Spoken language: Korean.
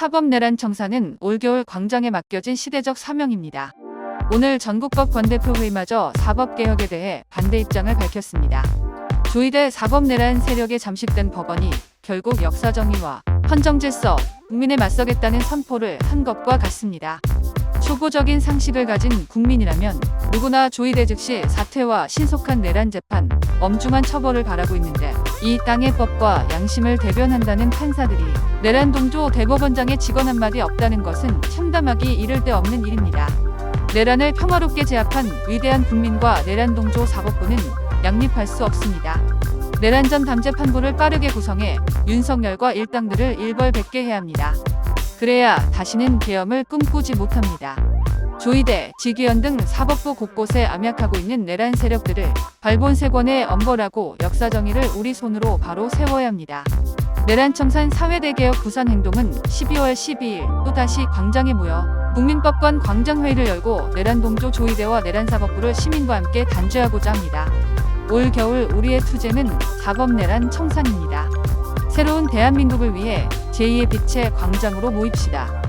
사법내란 청사는 올겨울 광장에 맡겨진 시대적 사명입니다. 오늘 전국법 권대표회의마저 사법개혁에 대해 반대 입장을 밝혔습니다. 조이대 사법내란 세력에 잠식된 법원이 결국 역사정의와 헌정질서, 국민에 맞서겠다는 선포를 한 것과 같습니다. 초보적인 상식을 가진 국민이라면 누구나 조이대 즉시 사퇴와 신속한 내란 재판, 엄중한 처벌을 바라고 있는데 이 땅의 법과 양심을 대변한다는 판사들이 내란 동조 대법원장의 직원 한마디 없다는 것은 참담하기 이를 데 없는 일입니다. 내란을 평화롭게 제압한 위대한 국민과 내란 동조 사법부는 양립할 수 없습니다. 내란 전 담제 판부를 빠르게 구성해 윤석열과 일당들을 일벌백계 해야 합니다. 그래야 다시는 계엄을 꿈꾸지 못합니다. 조이대, 지기현 등 사법부 곳곳에 암약하고 있는 내란 세력들을 발본세권에 엄벌하고 역사정의를 우리 손으로 바로 세워야 합니다. 내란청산 사회대개혁 부산행동은 12월 12일 또다시 광장에 모여 국민법관 광장회의를 열고 내란동조 조이대와 내란사법부를 시민과 함께 단죄하고자 합니다. 올 겨울 우리의 투쟁은 사법내란 청산입니다. 새로운 대한민국을 위해 제2의 빛의 광장으로 모입시다.